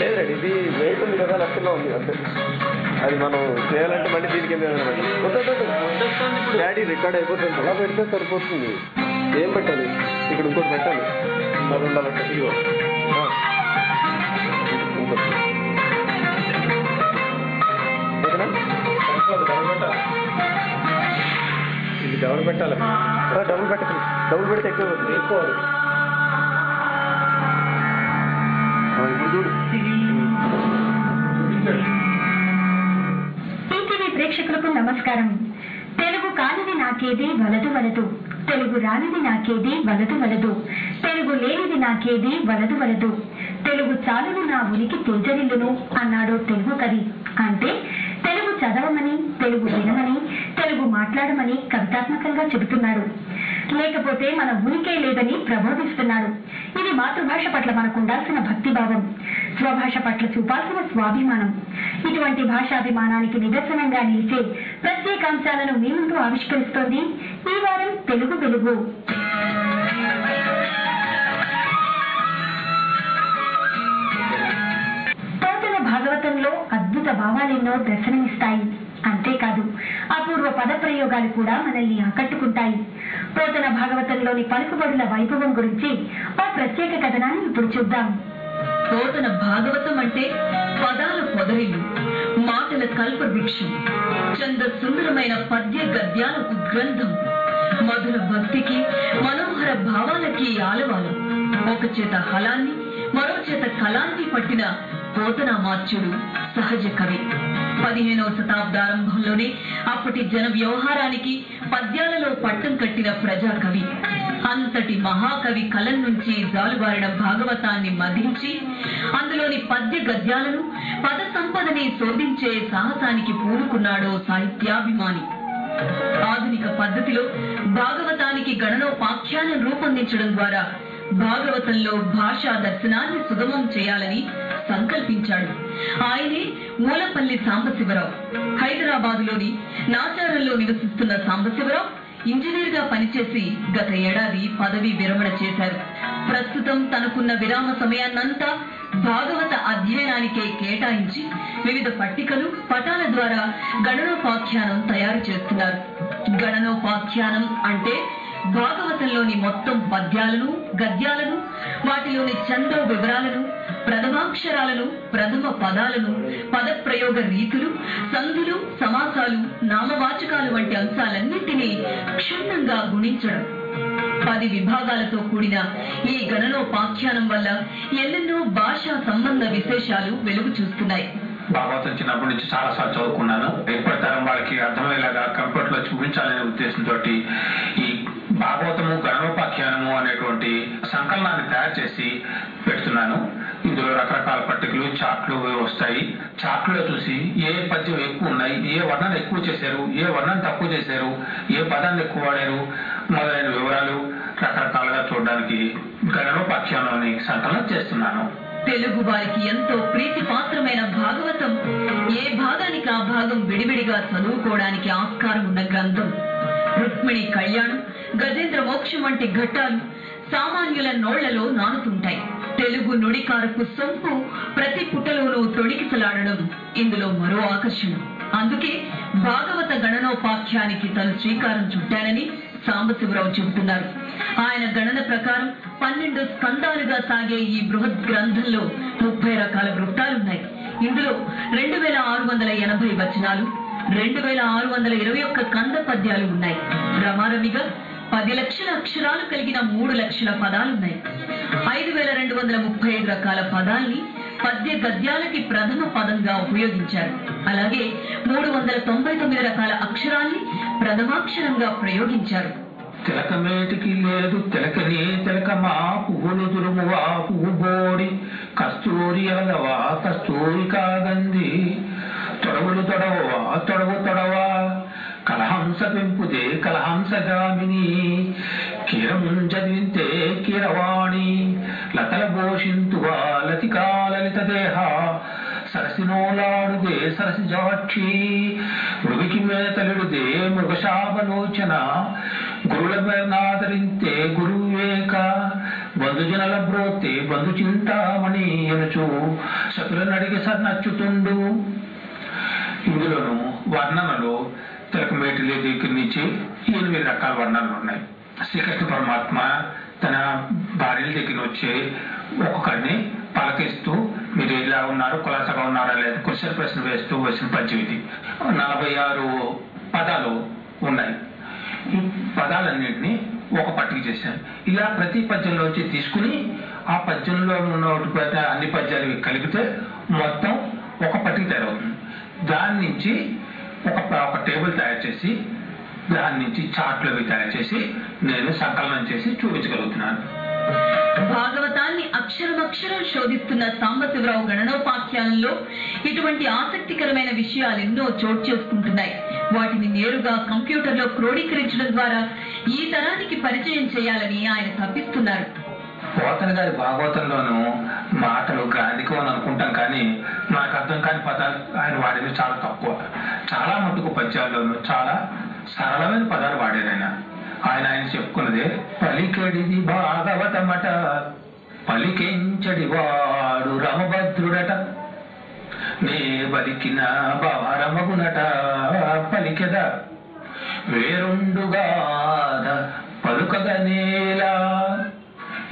లేదు ఇది వెయిట్ ఉంది కదా లెక్కలో ఉంది అంతే. అది మనం చేయాలంటే మళ్ళీ దీనికి డాడీ రికార్డ్ అయిపోతుంది అలా పెడితే సరిపోతుంది. ఏం పెట్టాలి? ఇక్కడ ఇంకోటి పెట్టాలి. మరి ఉండాలంటే ఇదిగో. ఇది డబుల్ పెట్టాలి. డబుల్ పెట్టండి డబుల్ పెడితే ఎక్కువ ఎక్కువ ఇప్పుడు చూడు. టీటీవీ ప్రేక్షకులకు నమస్కారం. తెలుగు కానిది నాకేది వలదు వలదు. తెలుగు రానిది నాకేది వలదు వలదు. తెలుగు లేనిది నాకేది వలదు వలదు. తెలుగు చాలును నా ఉనికి తేజరిల్లును అన్నాడు తెలుగు కవి. అంటే తెలుగు చదవమని తెలుగు వినమని తెలుగు మాట్లాడమని కవితాత్మకంగా చెబుతున్నాడు. లేకపోతే మన ఉనికే లేదని ప్రబోధిస్తున్నాడు. ఇది మాతృభాష పట్ల మనకు ఉండాల్సిన భక్తిభావం. స్వభాష పట్ల చూపాల్సిన స్వాభిమానం. ఇటువంటి భాషాభిమానానికి నిదర్శనంగా నిలిచే ప్రత్యేకాంశాలను మీ ముందు ఆవిష్కరిస్తోంది ఈ వారం తెలుగు వెలుగు. పోతన భాగవతంలో అద్భుత భావాలెన్నో దర్శనమిస్తాయి. అంతేకాదు అపూర్వ పద ప్రయోగాలు కూడా మనల్ని ఆకట్టుకుంటాయి. పోతన భాగవతంలోని పలుకుబడుల వైభవం గురించి ఓ ప్రత్యేక కథనాన్ని ఇప్పుడు చూద్దాం. పోతన భాగవతం అంటే పదాల పొదరిల్లు మాటల కల్ప వృక్షం చంద సుందరమైన పద్య గద్యాల ఉద్గ్రంథం మధుర భక్తికి మనోహర భావాలకి ఆలవాలు. ఒక చేత హలాన్ని మరో చేత కళాన్ని పట్టిన పోతనామాత్యుడు సహజ కవి. పదిహేనవ శతాబ్దారంభంలోనే అప్పటి జన వ్యవహారానికి పద్యాలలో పట్టం కట్టిన ప్రజా కవి అంతటి మహాకవి కలం నుంచి జాలుబారిన భాగవతాన్ని మధించి అందులోని పద్య గద్యాలను పద సంపదని శోధించే సాహసానికి పూనుకున్నాడో సాహిత్యాభిమాని. ఆధునిక పద్ధతిలో భాగవతానికి గణనోపాఖ్యానం రూపొందించడం ద్వారా భాగవతంలో భాషా దర్శనాన్ని సుగమం చేయాలని సంకల్పించాడు. ఆయనే మూలపల్లి సాంబశివరావు. హైదరాబాదులోని నాచారంలో నివసిస్తున్న సాంబశివరావు ఇంజనీర్గా పనిచేసి గత ఏడాది పదవి విరమణ చేశారు. ప్రస్తుతం తనకున్న విరామ సమయాన్నంతా భాగవత అధ్యయనానికే కేటాయించి వివిధ పట్టికలు పటాల ద్వారా గణనోపాఖ్యానం తయారు చేస్తున్నారు. గణనోపాఖ్యానం అంటే భాగవతంలోని మొత్తం పద్యాలను గద్యాలను వాటిలోని చంద్ర వివరాలను ప్రథమాక్షరాలను ప్రథమ పదాలను పదప్రయోగ రీతులు సంధులు సమాసాలు నామవాచకాలు వంటి అంశాలన్నింటినీ క్షుణ్ణంగా గుణించడం. పది విభాగాలతో కూడిన ఈ గణనోపాఖ్యానం వల్ల ఎన్నెన్నో భాషా సంబంధ విశేషాలు వెలుగు చూస్తున్నాయి. భాగవతం చిన్నప్పటి నుంచి చాలా సార్లు చదువుకున్నాను. ఇప్పటి తరం వాళ్ళకి అర్థమయ్యేలాగా కంప్యూటర్లో చూపించాలనే ఉద్దేశంతో ఈ భాగవతము గణనోపాఖ్యానము అనేటువంటి సంకలనాన్ని తయారు చేసి పెడుతున్నాను. రకరకాల పట్టికలు చాట్లు వస్తాయి. చాట్లో చూసి ఏ పద్యం ఎక్కువ ఉన్నాయి ఏ వర్ణాన్ని ఎక్కువ చేశారు ఏ వర్ణాన్ని తక్కువ చేశారు ఏ పదాన్ని ఎక్కువ వాడారు మొదలైన వివరాలు రకరకాలుగా చూడడానికి గణనోపాఖ్యానం అనే సంకలనం చేస్తున్నాను. తెలుగు వారికి ఎంతో ప్రీతిపాత్రమైన భాగవతం. ఏ భాగానికి ఆ భాగం విడివిడిగా చదువుకోవడానికి ఆస్కారం ఉన్న గ్రంథం. రుక్మిణి కళ్యాణం గజేంద్ర మోక్షం వంటి ఘట్టాలు సామాన్యుల నోళ్ళలో నానుతుంటాయి. తెలుగు నుడికారపు సొంపు ప్రతి పుటలోనూ తొడికిసలాడడం ఇందులో మరో ఆకర్షణ. అందుకే భాగవత గణనోపాఖ్యానికి తను శ్రీకారం చుట్టానని సాంబశివరావు చెబుతున్నారు. ఆయన గణన ప్రకారం పన్నెండు స్కందాలుగా సాగే ఈ బృహద్ గ్రంథంలో ముప్పై రకాల వృత్తాలున్నాయి. ఇందులో రెండు వేల ఆరు వందల ఎనభై వచనాలు రెండు వేల ఆరు వందల ఇరవై ఒక్క కంద పద్యాలు ఉన్నాయి. రమారమిగా పది లక్షల అక్షరాలు కలిగిన మూడు లక్షల పదాలున్నాయి. ఐదు వేల రెండు వందల ముప్పై ఐదు రకాల పదాల్ని పద్య గద్యాలకి ప్రథమ పదంగా ఉపయోగించారు. అలాగే మూడు వందల తొంభై తొమ్మిది రకాల అక్షరాల్ని ప్రథమాక్షరంగా ప్రయోగించారు. తిలకమేటికి లేదు తిలకనే తిలకమా పువ్వులు తురుమువా పువ్వు బోడి కస్తూరి అలవా కస్తూరి కాగంది తొడవులు తొడవవా తొడవు తొడవా కలహంస పెంపుదే కలహంస గామిని చదివింతే కీరవాణి లతల భోషింతువా లతికాలలిత దేహ సరసినోలాడుదే సరసిజాక్షి మృగికి మేతలుడుదే మృగశాపలోచన. గురుల మేనాదరింతే గురువేక బంధుజనల బ్రోతే బంధు చింతామణి అనుచు శత్రులను అడిగి సార్ నచ్చుతుండు ఇందులోను వర్ణనలో తిలకమేటిలే దగ్గర నుంచి. ఎనిమిది రకాల వర్ణాలు ఉన్నాయి. శ్రీకృష్ణ పరమాత్మ తన భార్యల దగ్గర వచ్చి ఒక్కొక్కరిని పలకిస్తూ మీరు ఇలా ఉన్నారు? కులాసగా ఉన్నారా? లేదా? క్వశ్చన్ ప్రశ్న వేస్తూ వచ్చిన పద్యం ఇది నలభై ఆరు పదాలు ఉన్నాయి. ఈ పదాలన్నింటినీ ఒక పట్టిక చేశాను ఇలా ప్రతి పద్యంలోంచి తీసుకుని ఆ పద్యంలో ఉన్న అన్ని పద్యాలు కలిపితే మొత్తం ఒక పట్టిక తయారవుతుంది. దాని నుంచి ఒక ఒక టేబుల్ తయారు చేసి దాని నుంచి చార్ట్లు అవి తయారు చేసి నేను సంకలనం చేసి చూపించగలుగుతున్నాను. భాగవతాన్ని అక్షరమక్షరం శోధిస్తున్న సాంబశివరావు గణనోపాఖ్యానంలో ఇటువంటి ఆసక్తికరమైన విషయాలు ఎన్నో చోటు చేసుకుంటున్నాయి. వాటిని నేరుగా కంప్యూటర్లో క్రోడీకరించడం ద్వారా ఈ తరానికి పరిచయం చేయాలని ఆయన తప్పిస్తున్నారు పోతన గారి భాగవతంలోనూ మాటలు గ్రాంధికం అని అనుకుంటాం కానీ మనకు అర్థం కాని పదాలు ఆయన వాడేవి చాలా తక్కువ. చాలా మటుకు పద్యాల్లోనూ చాలా సరళమైన పదాలు వాడారు ఆయన. ఆయన ఆయన చెప్పుకున్నదే పలికెడిది భాగవతమట పలికించడి వాడు రమభద్రుడట. నే బలికిన భవరమగునట పలికెద. వేరుండుగాద పలుకగనేలా.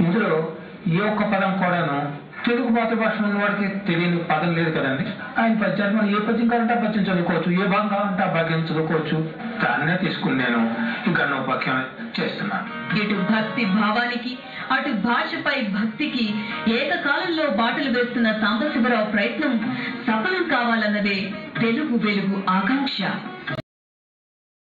ఇందులో ఈ ఒక్క పదం కూడాను తెలుగు మాతృభాష ఉన్న వాడికి తెలియని పదం లేదు కదండి. ఆయన పద్యాన్ని మనం ఏ పద్యం కావాలంటే ఆ పద్యం చదువుకోవచ్చు ఏ భాగం కావాలంటే ఆ భాగ్యం చదువుకోవచ్చు. దాన్నే తీసుకుని నేను ఇంకా గణోపాఖ్యానం చేస్తున్నాను. ఇటు భక్తి భావానికి అటు భాషపై భక్తికి ఏకకాలంలో బాటలు వేస్తున్న సాంబశివరావు ప్రయత్నం సఫలం కావాలన్నదే తెలుగు వెలుగు ఆకాంక్ష.